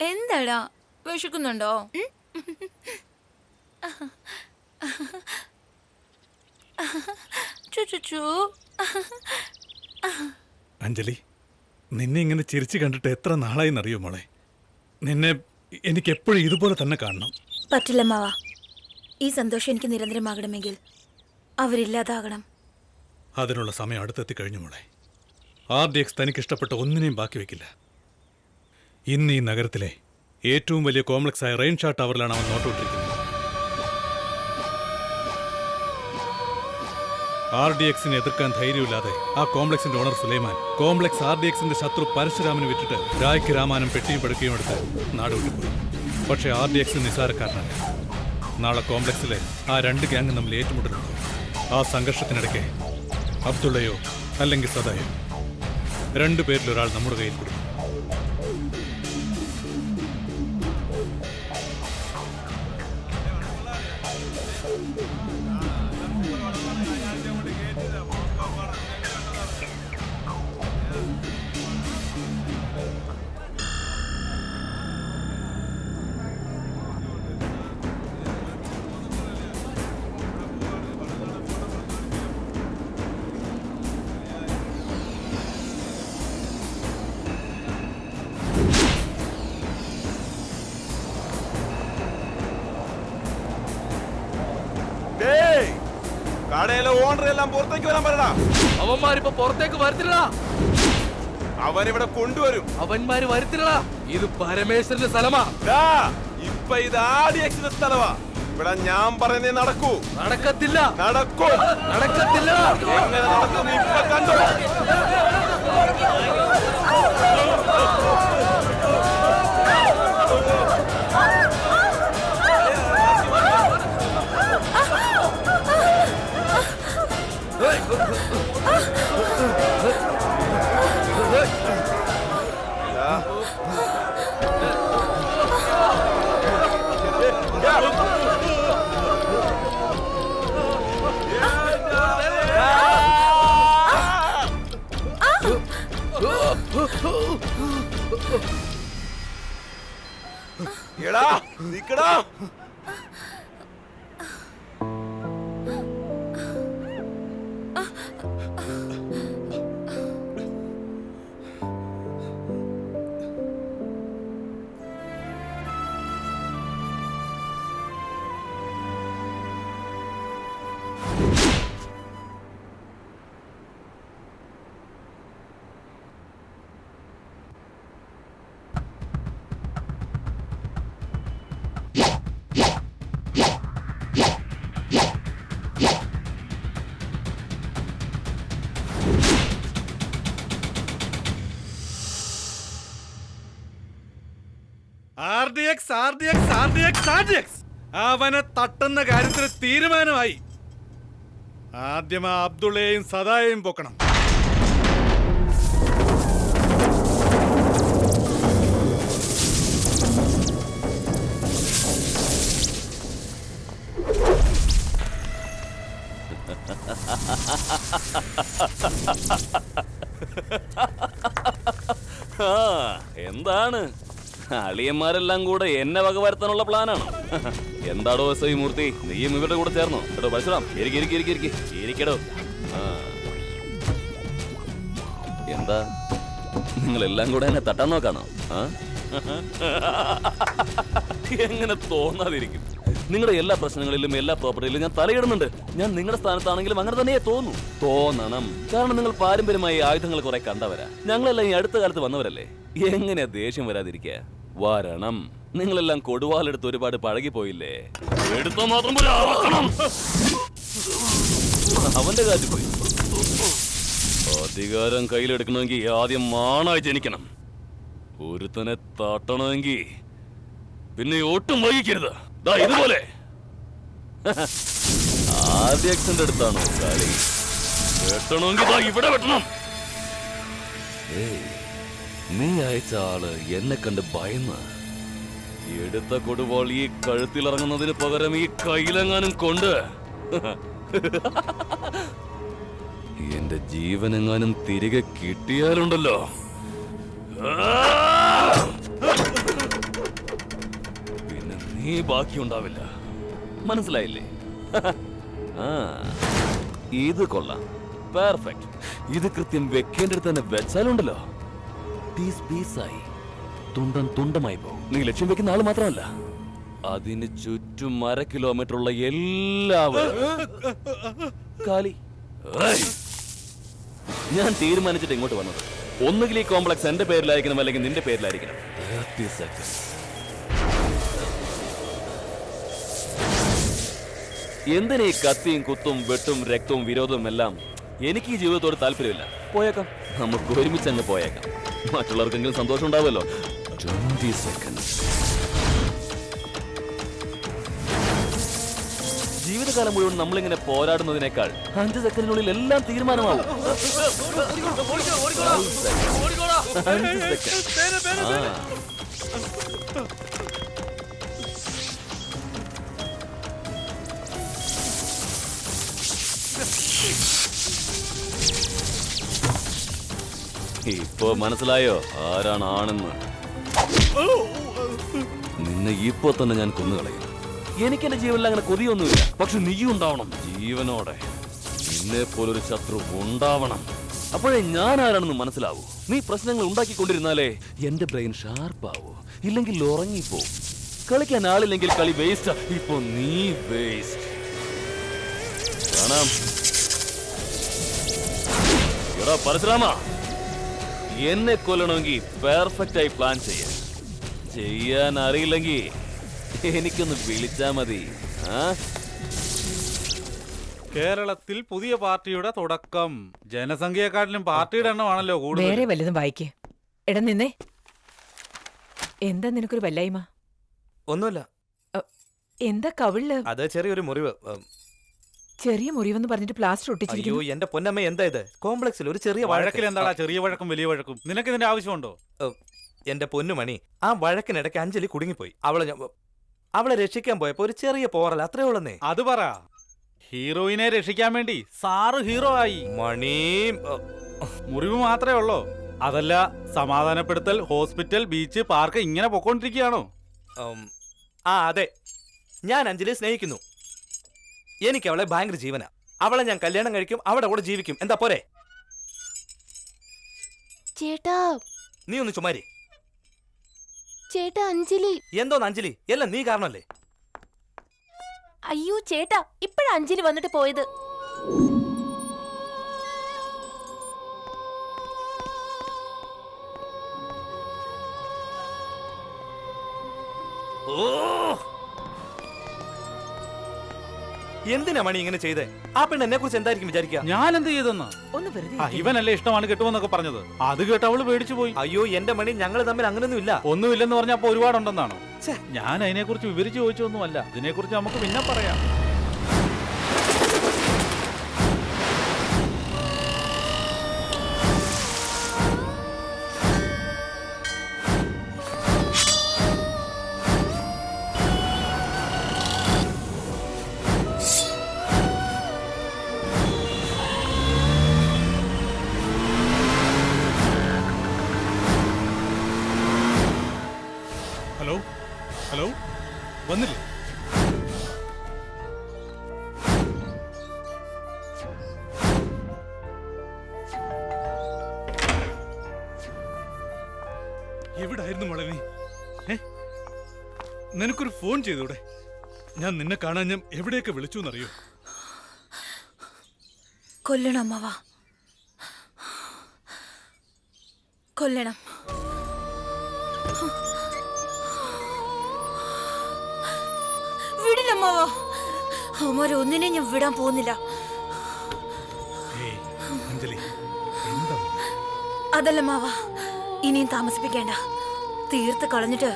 എന്താടാ? വിശക്കുന്നുണ്ടോ? അഞ്ജലി നിന്നെ ഇങ്ങനെ ചിരിച്ചു കണ്ടിട്ട് എത്ര നാളായി എന്നറിയോ മോളെ? നിന്നെ എനിക്ക് എപ്പോഴും ഇതുപോലെ തന്നെ കാണണം. പറ്റില്ല മാവാ. ഈ സന്തോഷം എനിക്ക് നിരന്തരമാകണമെങ്കിൽ അവരില്ലാതാകണം. അതിനുള്ള സമയം അടുത്തെത്തി കഴിഞ്ഞു മോളെ. ആർ ഡി എക്സ് തനിക്ക് ഇഷ്ടപ്പെട്ട ഒന്നിനെയും ബാക്കി വെക്കില്ല. ഇന്ന് ഈ നഗരത്തിലെ ഏറ്റവും വലിയ കോംപ്ലക്സ് ആയ റെയിൻ ഷാ ടവറിലാണ് അവൻ നോട്ടുകൊണ്ടിരിക്കുന്നത് ആർ ഡി എക്സിനെ എതിർക്കാൻ ധൈര്യമില്ലാതെ ആ കോംപ്ലക്സിന്റെ owner Sulaiman complex R D എക്സിന്റെ ശത്രു പരശുരാമന് വിറ്റിട്ട് രായ്ക്ക് രാമാനം പെട്ടിയും പെടുക്കുകയും എടുത്ത് നാട് വിട്ടുപോയി പക്ഷേ ആർ ഡി എക്സ് നിസ്സാരക്കാരനല്ല. നാളെ കോംപ്ലക്സിലെ ആ രണ്ട് ഗ്യാങ് തമ്മിൽ ഏറ്റുമുട്ടലുണ്ട്. ആ സംഘർഷത്തിനിടയ്ക്ക് അബ്ദുള്ളയോ അല്ലെങ്കിൽ സദായോ രണ്ടു പേരിൽ നമ്മുടെ കയ്യിൽ കൊടുക്കും. കടയിലെ ഓണർ എല്ലാം പുറത്തേക്ക് വരാൻ പറയടാ. അവന്മാരിപ്പോ പുറത്തേക്ക് വരത്തില്ലടാ. അവനിവിടെ കൊണ്ടുവരും. അവന്മാര് വരത്തില്ലടാ. ഇത് പരമേശ്വരന്റെ സ്ഥലമാ. ഇപ്പൊ ഇത് ആടി അച്ഛന്റെ സ്ഥലവാ ഇവിടെ ഞാൻ പറയുന്നേ നടക്കൂ. നടക്കത്തില്ല. നടക്കൂ. നടക്കത്തില്ല എങ്ങനെ നടക്കുന്നു ഇപ്പൊ കണ്ടോ? എടാ നിക്കടാ. അവനെ തട്ടുന്ന കാര്യത്തിൽ തീരുമാനമായി. ആദ്യം ആ അബ്ദുള്ളയെയും സദായെയും പൊക്കണം. എന്താണ്? അളിയന്മാരെല്ലാം കൂടെ എന്നെ വകവരുത്താനുള്ള പ്ലാനാണ്. എന്താടോ എസ് ഐ മൂർത്തി? നീയും ഇവരുടെ കൂടെ ചേർന്നോ? എടോ പരശുറാം ഇരിക്കി ഇരിക്കി ഇരിക്കി ഇരിക്കി. ഇരിക്കടോ. എന്താ എന്താ? നിങ്ങളെല്ലാം കൂടെ എന്നെ തട്ടാൻ നോക്കാണോ? എങ്ങനെ തോന്നാതിരിക്കും? നിങ്ങളുടെ എല്ലാ പ്രശ്നങ്ങളിലും എല്ലാ പ്രോപ്പർട്ടിയിലും ഞാൻ തലയിടുന്നുണ്ട്. ഞാൻ നിങ്ങളുടെ സ്ഥാനത്താണെങ്കിലും അങ്ങനെ തന്നെയേ തോന്നു. തോന്നണം. കാരണം നിങ്ങൾ പാരമ്പര്യമായി ആയുധങ്ങൾ കുറെ കണ്ടവരാ. ഞങ്ങളെല്ലാം ഈ അടുത്ത കാലത്ത് വന്നവരല്ലേ? എങ്ങനെയാ ദേഷ്യം വരാതിരിക്കുക? വരണം. നിങ്ങളെല്ലാം കൊടുവാലെടുത്ത് ഒരുപാട് പഴകിപ്പോയില്ലേ? എടുത്തോ മാത്രം. അവന്റെ കാറ്റ് പോയി. അധികാരം കയ്യിലെടുക്കണമെങ്കിൽ ആദ്യം മാണായി ജനിക്കണം. ഒരുത്തനെ തട്ടണമെങ്കിൽ പിന്നെ ഒട്ടും വൈകിക്കരുത്. ദാ ഇതുപോലെ. ആദ്യക്ഷന്റെ അടുത്താണോ കളി. വെട്ടണമെങ്കിൽ ദാ ഇവിടെ വെട്ടണം. ഏയ്, നീ അയച്ച ആൾ എന്നെ കണ്ട് ഭയന്ന്. എടുത്ത കൊടുവാൾ ഈ കഴുത്തിലിറങ്ങുന്നതിന് പകരം ഈ കയ്യിലെങ്ങാനും കൊണ്ട്. എന്റെ ജീവനെങ്ങാനും തിരികെ കിട്ടിയാലുണ്ടല്ലോ. പിന്നെ നീ ബാക്കിയുണ്ടാവില്ല. മനസ്സിലായില്ലേ? ഇത് കൊള്ളാം. പെർഫെക്റ്റ്. ഇത് കൃത്യം വെക്കേണ്ടത് തന്നെ വെച്ചാലുണ്ടല്ലോ. പീസ് പീസായി തുണ്ടം തുണ്ടമായി പോകും. നീ ലക്ഷ്യം വെക്കുന്ന ആൾ മാത്രമല്ല. അതിന് ചുറ്റും അര കിലോമീറ്റർ ഉള്ള എല്ലാവരും. കാലി. ഞാൻ തീരുമാനിച്ചിട്ട് ഇങ്ങോട്ട് വന്നത്. ഒന്നുകിൽ ഈ കോംപ്ലക്സ് എന്റെ പേരിലായിരിക്കണം അല്ലെങ്കിൽ നിന്റെ പേരിലായിരിക്കണം. 30 seconds. എന്തിനാ ഈ കത്തിയും കുത്തും വെട്ടും രക്തവും വിരോധവും എല്ലാം എനിക്ക് ഈ ജീവിതത്തോട് താല്പര്യമില്ല. പോയേക്കാം. നമുക്ക് ഒരുമിച്ച് അങ്ങ് പോയേക്കാം. മറ്റുള്ളവർക്കെങ്കിലും സന്തോഷം ഉണ്ടാവുമല്ലോ. ട്വന്റി സെക്കൻഡ് ജീവിതകാലം മുഴുവൻ നമ്മളിങ്ങനെ പോരാടുന്നതിനേക്കാൾ അഞ്ച് സെക്കൻഡിനുള്ളിൽ എല്ലാം തീരുമാനമാവും. അഞ്ച് സെക്കൻഡ്. ആ. ഇപ്പോ മനസ്സിലായോ? ആരാണ് ആണെന്ന്? നിന്നെ ഇപ്പോ തന്നെ ഞാൻ കൊന്നുകളയും എനിക്ക് എന്റെ ജീവനിൽ അങ്ങനെ കൊതിയൊന്നുമില്ല. പക്ഷെ നീയും ഉണ്ടാവണം. ജീവനോടെ നിന്നെ പോലൊരു ശത്രു ഉണ്ടാവണം. അപ്പോഴേ ഞാൻ ആരാണെന്ന് മനസ്സിലാവൂ. നീ പ്രശ്നങ്ങൾ ഉണ്ടാക്കിക്കൊണ്ടിരുന്നാലേ എന്റെ ബ്രെയിൻ ഷാർപ്പാവൂ. ഇല്ലെങ്കിൽ ഉറങ്ങിപ്പോ. കളിക്കാൻ ആളില്ലെങ്കിൽ കളി വേസ്റ്റ് ഇപ്പൊ നീ വേസ്റ്റ് കാണാം. എടാ പരശുരാമ. എന്നെ കൊല്ലണമെങ്കിൽ പെർഫെക്റ്റ് ആയി പ്ലാൻ ചെയ്യാം. ചെയ്യാൻ അറിയില്ലെങ്കിൽ എനിക്കൊന്ന് വിളിച്ചാ മതി. ആ? കേരളത്തിൽ പുതിയ പാർട്ടിയുടെ തുടക്കം. ജനസംഖ്യയെക്കാട്ടിലും പാർട്ടിയുടെ എണ്ണമാണല്ലോ കൂടുതൽ. വേറെ വല്ലതും വായിക്ക്. എടാ നിന്നേ. എന്താ നിനക്കൊരു വല്ലായ്മ? ഒന്നുമല്ല. എന്താ കവിളിൽ? അത് ചെറിയൊരു മുറിവ്. ഉം, ചെറിയ മുറിവെന്ന് പറഞ്ഞിട്ട് പ്ലാസ്റ്റർ അയ്യോ ഒട്ടിച്ചിരിക്കുന്നു. എന്റെ പൊന്നമ്മ എന്താ ഇത്? കോംപ്ലക്സിൽ ഒരു ചെറിയ വഴക്കിൽ വഴക്ക് എന്താടാ ചെറിയ വഴക്കും വലിയ വഴക്കും? നിനക്ക് ഇതിന്റെ ആവശ്യമുണ്ടോ? എന്റെ പൊന്നുമണി ആ വഴക്കിനിടയ്ക്ക് അഞ്ജലി കുടുങ്ങിപ്പോയി. അവളെ ഞാൻ- അവളെ രക്ഷിക്കാൻ പോയപ്പോ ഒരു ചെറിയ പോറൽ അത്രേ ഉള്ളന്നേ. അത് പറ. ഹീറോയിനെ രക്ഷിക്കാൻ വേണ്ടി സാറ് ഹീറോ ആയി. മണി മുറിവ് മാത്രമേ ഉള്ളോ? അതല്ല സമാധാനപ്പെടുത്തൽ ഹോസ്പിറ്റൽ ബീച്ച് പാർക്ക് ഇങ്ങനെ പൊക്കോണ്ടിരിക്കുകയാണോ? ഉം, ആ അതെ. ഞാൻ അഞ്ജലിയെ സ്നേഹിക്കുന്നു. എനിക്ക് അവളെ ഭയങ്കര ജീവന. അവളെ ഞാൻ കല്യാണം കഴിക്കും അവിടെ കൂടെ ജീവിക്കും. എന്താ പോരെ? ചേട്ടാ. നീ ഒന്ന് ചുമാരി ചേട്ടാ അഞ്ജലി. എന്തോന്ന് അഞ്ജലി? എല്ലാം നീ കാരണല്ലേ? അയ്യോ ചേട്ടാ ഇപ്പഴാ അഞ്ജലി വന്നിട്ട് പോയത്? ഓ എന്തിനാ മണി ഇങ്ങനെ ചെയ്തേ? ആ പെണ്ണ് എന്നെ കുറിച്ച് എന്തായിരിക്കും വിചാരിക്കുക? ഞാൻ എന്ത് ചെയ്തെന്ന്? ഒന്ന് വെറുതെ ആ ഇവനല്ലേ ഇഷ്ടമാണ് കിട്ടുമെന്നൊക്കെ പറഞ്ഞത്. അത് കേട്ട് അവൾ പേടിച്ചു പോയി. അയ്യോ എന്റെ മണി ഞങ്ങൾ തമ്മിൽ അങ്ങനൊന്നും ഇല്ല ഒന്നുമില്ലെന്ന് പറഞ്ഞപ്പോ ഒരുപാടുണ്ടെന്നാണോ? ഛെ. ഞാൻ അതിനെക്കുറിച്ച് വിവരിച്ചു ചോദിച്ചൊന്നുമല്ല. ഇതിനെക്കുറിച്ച് നമുക്ക് പിന്നെ പറയാം. എവിടായിരുന്നു മോളെ നീ ഏ? നിനക്കൊരു ഫോൺ ചെയ്തൂടെ? ഞാൻ നിന്നെ കാണാൻ ഞാൻ എവിടെയൊക്കെ വിളിച്ചു എന്നറിയോ? കൊല്ലണം അമ്മവ. കൊല്ലണം. വിടില്ലമ്മാവാ അവന്മാരെ ഒന്നിനെ ഞാൻ വിടാൻ പോകുന്നില്ല. അതല്ല മാവ ഇനിയും താമസിപ്പിക്കേണ്ട. തീർത്ത് കളഞ്ഞിട്ട്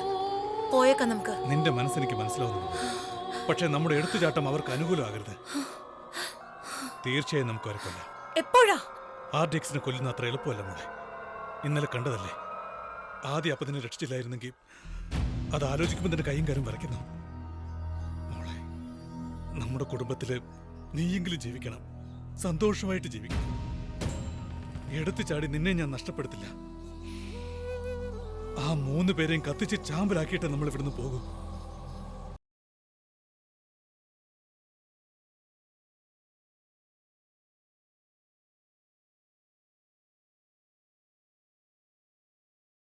പോയേക്കാം നമുക്ക്. നിന്റെ മനസ്സെനിക്ക് മനസ്സിലാവുന്നു പക്ഷെ നമ്മുടെ എടുത്തുചാട്ടം അവർക്ക് അനുകൂലമാകരുത്. തീർച്ചയായും നമുക്ക് അവരെ കൊല്ലാം എപ്പോഴാ? ആർ ഡി എക്സിനെ കൊല്ലുന്ന അത്ര എളുപ്പമല്ല മോളെ. ഇന്നലെ കണ്ടതല്ലേ? ആദ്യം തന്നെ രക്ഷിച്ചില്ലായിരുന്നെങ്കിൽ അത് ആലോചിക്കുമ്പോൾ തന്നെ കൈയും കാര്യം വരയ്ക്കുന്നു മോളെ നമ്മുടെ കുടുംബത്തിൽ നീയെങ്കിലും ജീവിക്കണം. സന്തോഷമായിട്ട് ജീവിക്കണം. എടുത്തു ചാടി നിന്നെ ഞാൻ നഷ്ടപ്പെടുത്തില്ല. ആ മൂന്ന് പേരെയും കത്തിച്ച് ചാമ്പലാക്കിയിട്ട് നമ്മൾ ഇവിടുന്ന് പോകും.